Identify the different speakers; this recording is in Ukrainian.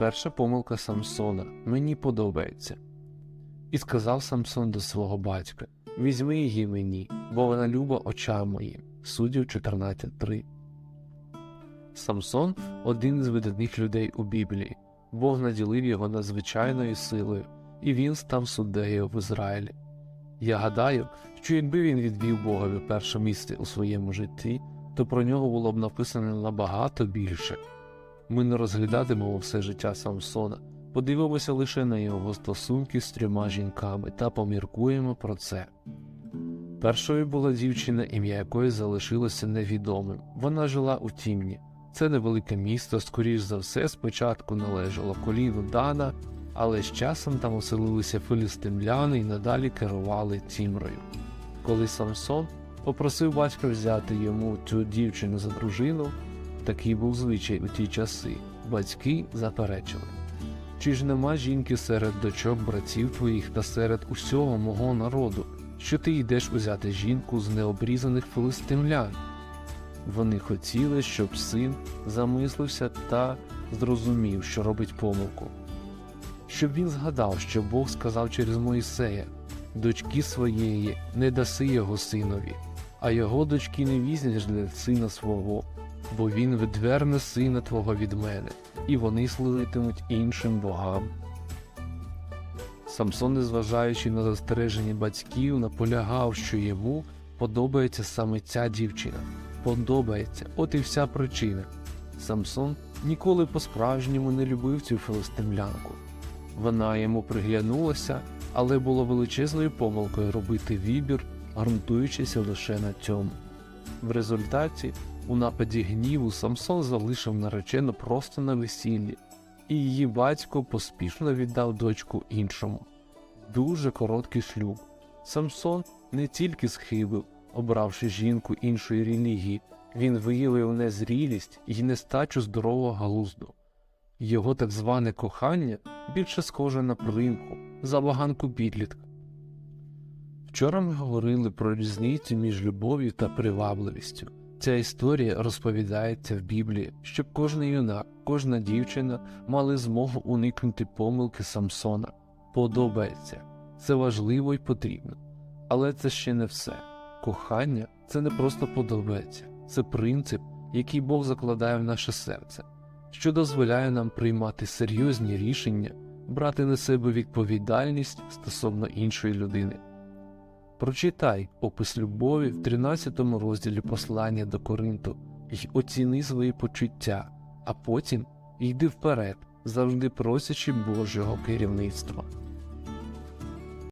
Speaker 1: Перша помилка Самсона мені подобається. І сказав Самсон до свого батька: Візьми її мені, бо вона люба очам моїм. Суддів 14.3. Самсон один з видатних людей у Біблії. Бог наділив його надзвичайною силою, і він став суддею в Ізраїлі. Я гадаю, що якби він відвів Богові перше місце у своєму житті, то про нього було б написано набагато більше. Ми не розглядатимемо все життя Самсона, подивимося лише на його стосунки з трьома жінками та поміркуємо про це. Першою була дівчина, ім'я якої залишилося невідомим. Вона жила у Тімні. Це невелике місто, скоріш за все, спочатку належало коліну Дана, але з часом там оселилися филістимляни і надалі керували Тімрою. Коли Самсон попросив батька взяти йому цю дівчину за дружину, такий був звичай у ті часи, батьки заперечили. Чи ж нема жінки серед дочок братів твоїх та серед усього мого народу, що ти йдеш узяти жінку з необрізаних филистимлян? Вони хотіли, щоб син замислився та зрозумів, що робить помилку. Щоб він згадав, що Бог сказав через Моїсея дочки своєї не даси його синові, а його дочки не візьмеш для сина свого, бо він відверне сина твого від мене, і вони служитимуть іншим богам. Самсон, незважаючи на застереження батьків, наполягав, що йому подобається саме ця дівчина. Подобається, от і вся причина. Самсон ніколи по-справжньому не любив цю филистимлянку. Вона йому приглянулася, але було величезною помилкою робити вибір, ґрунтуючися лише на цьому. В результаті, у нападі гніву, Самсон залишив наречену просто на весіллі, і її батько поспішно віддав дочку іншому. Дуже короткий шлюб. Самсон не тільки схибив, обравши жінку іншої релігії, він виявив незрілість і нестачу здорового глузду. Його так зване кохання більше схоже на примху, забаганку підлітка. Вчора ми говорили про різницю між любов'ю та привабливістю. Ця історія розповідається в Біблії, щоб кожен юнак, кожна дівчина мали змогу уникнути помилки Самсона. Подобається, це важливо і потрібно. Але це ще не все. Кохання це не просто подобається, це принцип, який Бог закладає в наше серце, що дозволяє нам приймати серйозні рішення, брати на себе відповідальність стосовно іншої людини. Прочитай опис любові в 13 розділі послання до Коринту і оціни свої почуття, а потім йди вперед, завжди просячи Божого керівництва.